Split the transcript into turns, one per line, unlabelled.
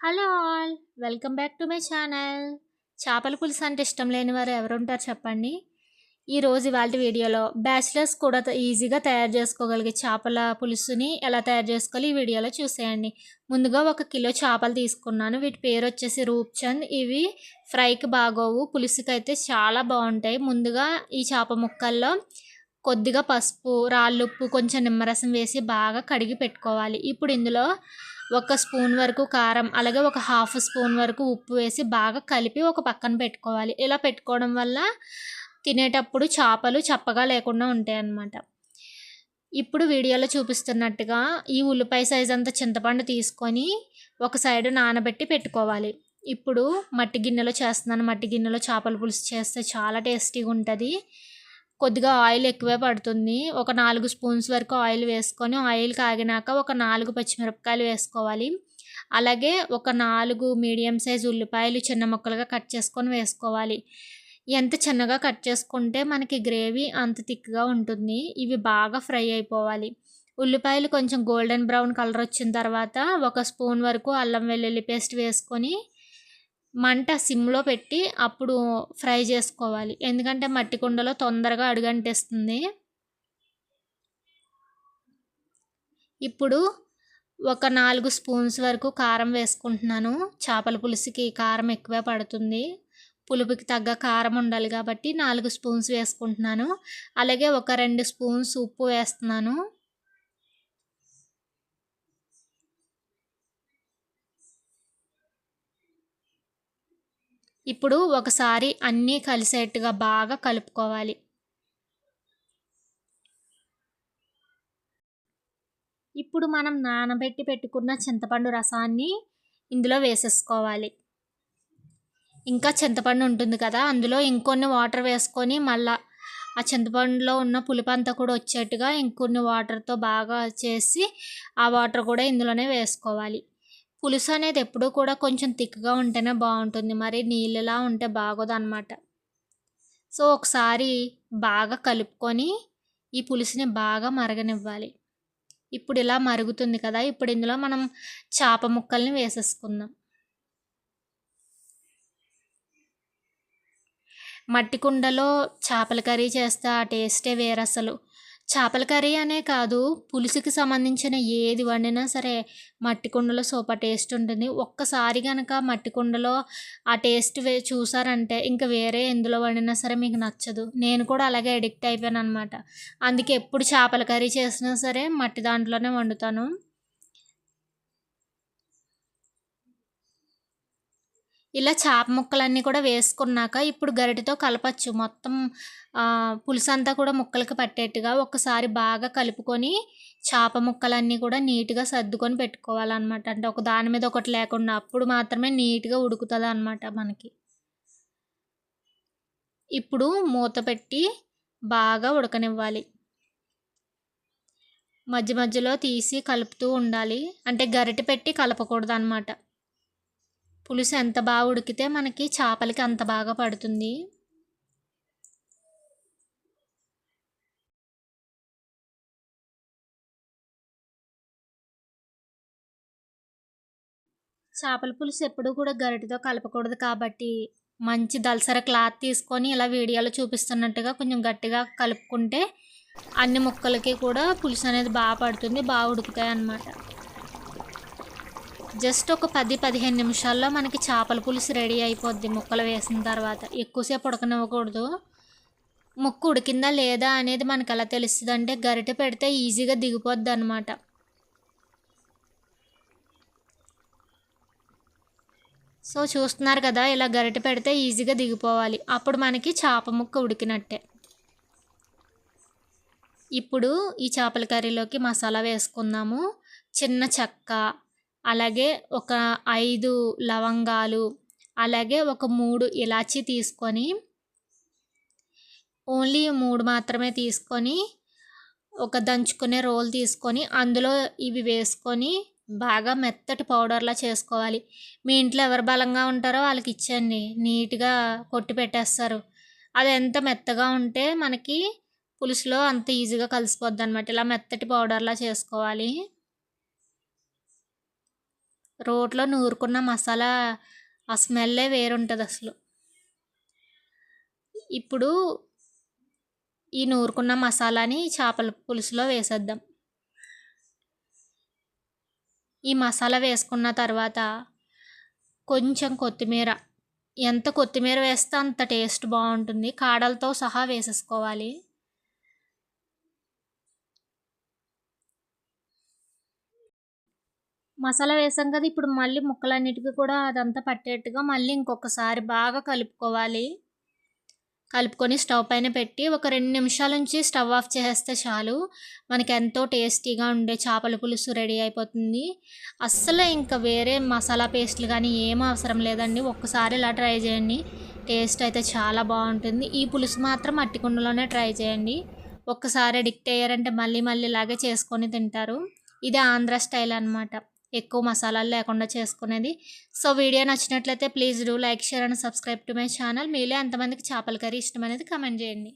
Hello all welcome back to my channel. చేపల పులుసు అంటే ఇష్టం లేని వారు ఎవరుంటారు చెప్పండి. ఈరోజు ఇవాళ వీడియోలో బ్యాచిలర్స్ కూడా ఈజీగా తయారు చేసుకోగలిగే చేపల పులుసుని ఎలా తయారు చేసుకోవాలి ఈ వీడియోలో చూసేయండి. ముందుగా ఒక కిలో చేపలు తీసుకున్నాను. వీటి పేరు వచ్చేసి రూప్చంద్. ఇవి ఫ్రైకి బాగోవు. పులుసుకి అయితే చాలా బాగుంటాయి. ముందుగా ఈ చేప ముక్కల్లో కొద్దిగా పసుపు రాళ్ళుప్పు కొంచెం నిమ్మరసం వేసి బాగా కడిగి పెట్టుకోవాలి. ఇప్పుడు ఇందులో ఒక స్పూన్ వరకు కారం అలాగే ఒక హాఫ్ స్పూన్ వరకు ఉప్పు వేసి బాగా కలిపి ఒక పక్కన పెట్టుకోవాలి. ఇలా పెట్టుకోవడం వల్ల తినేటప్పుడు చేపలు చప్పగా లేకుండా ఉంటాయి అన్నమాట ఇప్పుడు వీడియోలో చూపిస్తున్నట్టుగా ఈ ఉల్లిపాయ సైజ్ అంత చింతపండు తీసుకొని ఒక సైడ్ నానబెట్టి పెట్టుకోవాలి. ఇప్పుడు మట్టి గిన్నెలో చేస్తున్నాను. మట్టి గిన్నెలో చేపల పులుసు చేస్తే చాలా టేస్టీగా ఉంటుంది. కొద్దిగా ఆయిల్ ఎక్కువే పడుతుంది. ఒక నాలుగు స్పూన్స్ వరకు ఆయిల్ వేసుకొని ఆయిల్ కాగినాక ఒక నాలుగు పచ్చిమిరపకాయలు వేసుకోవాలి. అలాగే ఒక నాలుగు మీడియం సైజ్ ఉల్లిపాయలు చిన్న ముక్కలుగా కట్ చేసుకొని వేసుకోవాలి. ఎంత చిన్నగా కట్ చేసుకుంటే మనకి గ్రేవీ అంత థిక్గా ఉంటుంది. ఇవి బాగా ఫ్రై అయిపోవాలి. ఉల్లిపాయలు కొంచెం గోల్డెన్ బ్రౌన్ కలర్ వచ్చిన తర్వాత ఒక స్పూన్ వరకు అల్లం వెల్లుల్లి పేస్ట్ వేసుకొని మంట సిమ్లో పెట్టి అప్పుడు ఫ్రై చేసుకోవాలి. ఎందుకంటే మట్టి కుండలో తొందరగా అడుగంటేస్తుంది. ఇప్పుడు ఒక నాలుగు స్పూన్స్ వరకు కారం వేసుకుంటున్నాను. చేపల పులుసుకి కారం ఎక్కువే పడుతుంది. పులుపుకి తగ్గ కారం ఉండాలి కాబట్టి నాలుగు స్పూన్స్ వేసుకుంటున్నాను. అలాగే ఒక రెండు స్పూన్స్ ఉప్పు వేస్తున్నాను. ఇప్పుడు ఒకసారి అన్నీ కలిసేట్టుగా బాగా కలుపుకోవాలి. ఇప్పుడు మనం నానబెట్టి పెట్టుకున్న చింతపండు రసాన్ని ఇందులో వేసేసుకోవాలి. ఇంకా చింతపండు ఉంటుంది కదా అందులో ఇంకొన్ని వాటర్ వేసుకొని మళ్ళా ఆ చింతపండులో ఉన్న పులిపంతా కూడా వచ్చేట్టుగా ఇంకొన్ని వాటర్తో బాగా చేసి ఆ వాటర్ కూడా ఇందులోనే వేసుకోవాలి. పులుసు అనేది ఎప్పుడూ కూడా కొంచెం తిక్కుగా ఉంటేనే బాగుంటుంది. మరి నీళ్ళలా ఉంటే బాగోదు అనమాట సో ఒకసారి బాగా కలుపుకొని ఈ పులుసుని బాగా మరగనివ్వాలి. ఇప్పుడు ఇలా మరుగుతుంది కదా ఇప్పుడు ఇందులో మనం చేప ముక్కల్ని వేసేసుకుందాం. మట్టి కుండలో చేపల కర్రీ చేస్తే ఆ టేస్టే వేరు అసలు చేపల కర్రీ అనే కాదు పులుసుకి సంబంధించిన ఏది వండినా సరే మట్టి కుండలో సూపర్ టేస్ట్ ఉంటుంది. ఒక్కసారి కనుక మట్టి కుండలో ఆ టేస్ట్ వే చూసారంటే ఇంకా వేరే ఎందులో వండినా సరే మీకు నచ్చదు. నేను కూడా అలాగే అడిక్ట్ అయిపోయాను అనమాట అందుకే ఎప్పుడు చేపల కర్రీ చేసినా సరే మట్టి దాంట్లోనే వండుతాను. ఇలా చేప ముక్కలన్నీ కూడా వేసుకున్నాక ఇప్పుడు గరిటెతో కలపచ్చు. మొత్తం పులుసు అంతా కూడా ముక్కలకి పట్టేట్టుగా ఒకసారి బాగా కలుపుకొని చేప ముక్కలన్నీ కూడా నీట్గా సర్దుకొని పెట్టుకోవాలన్నమాట. అంటే ఒక దాని మీద ఒకటి లేకుండా అప్పుడు మాత్రమే నీట్గా ఉడుకుతుంది అనమాట మనకి. ఇప్పుడు మూత పెట్టి బాగా ఉడకనివ్వాలి. మధ్య మధ్యలో తీసి కలుపుతూ ఉండాలి. అంటే గరిటె పెట్టి కలపకూడదు అనమాట పులుసు ఎంత బాగా ఉడికితే మనకి చేపలకి అంత బాగా పడుతుంది. చేపల పులుసు ఎప్పుడూ కూడా గరిటితో కలపకూడదు కాబట్టి మంచి దలసర క్లాత్ తీసుకొని ఇలా వీడియోలో చూపిస్తున్నట్టుగా కొంచెం గట్టిగా కలుపుకుంటే అన్ని ముక్కలకి కూడా పులుసు అనేది బాగా పడుతుంది బాగా ఉడుకుతాయి అన్నమాట జస్ట్ ఒక పది పదిహేను నిమిషాల్లో మనకి చేపల పులుసు రెడీ అయిపోద్ది. ముక్కలు వేసిన తర్వాత ఎక్కువసేపు ఉడకనివ్వకూడదు. ముక్కు ఉడికిందా లేదా అనేది మనకు ఎలా తెలుస్తుంది అంటే గరిటె పెడితే ఈజీగా దిగిపోద్ది అనమాట సో చూస్తున్నారు కదా ఇలా గరిటె పెడితే ఈజీగా దిగిపోవాలి. అప్పుడు మనకి చేప ముక్క ఉడికినట్టే. ఇప్పుడు ఈ చేపల కర్రీలోకి మసాలా వేసుకుందాము. చిన్న చెక్క అలాగే ఒక ఐదు లవంగాలు అలాగే ఒక మూడు ఇలాచీ తీసుకొని ఓన్లీ మూడు మాత్రమే తీసుకొని ఒక దంచుకునే రోల్ తీసుకొని అందులో ఇవి వేసుకొని బాగా మెత్తటి పౌడర్లా చేసుకోవాలి. మీ ఇంట్లో ఎవరు బలంగా ఉంటారో వాళ్ళకి ఇచ్చేయండి. నీట్గా కొట్టి పెట్టేస్తారు. అది ఎంత మెత్తగా ఉంటే మనకి పులుసులో అంత ఈజీగా కలిసిపోద్ది అనమాట ఇలా మెత్తటి పౌడర్లా చేసుకోవాలి. రోట్లో నూరుకున్న మసాలా ఆ స్మెల్లే వేరుంటుంది అసలు. ఇప్పుడు ఈ నూరుకున్న మసాలాని చేపల పులుసులో వేసేద్దాం. ఈ మసాలా వేసుకున్న తర్వాత కొంచెం కొత్తిమీర. ఎంత కొత్తిమీర వేస్తే అంత టేస్ట్ బాగుంటుంది. కాడలతో సహా వేసేసుకోవాలి. మసాలా వేసాం కదా ఇప్పుడు మళ్ళీ ముక్కలన్నిటికీ కూడా అదంతా పట్టేట్టుగా మళ్ళీ ఇంకొకసారి బాగా కలుపుకోవాలి. కలుపుకొని స్టవ్ పైన పెట్టి ఒక రెండు నిమిషాల నుంచి స్టవ్ ఆఫ్ చేస్తే చాలు. మనకి ఎంతో టేస్టీగా ఉండే చేపల పులుసు రెడీ అయిపోతుంది. అస్సలు ఇంకా వేరే మసాలా పేస్ట్లు కానీ ఏం అవసరం లేదండి. ఒక్కసారి ఇలా ట్రై చేయండి. టేస్ట్ అయితే చాలా బాగుంటుంది. ఈ పులుసు మాత్రం అట్టి కుండలోనే ట్రై చేయండి. ఒక్కసారి అడిక్ట్ అయ్యారంటే మళ్ళీ మళ్ళీ ఇలాగే చేసుకొని తింటారు. ఇది ఆంధ్ర స్టైల్ అనమాట ఎక్కువ మసాలాలు లేకుండా చేసుకునేది. సో వీడియో నచ్చినట్లయితే please do like share and subscribe to my channel. మీలో ఎంతమందికి చేపల కర్రీ ఇష్టం అనేది కమెంట్ చేయండి.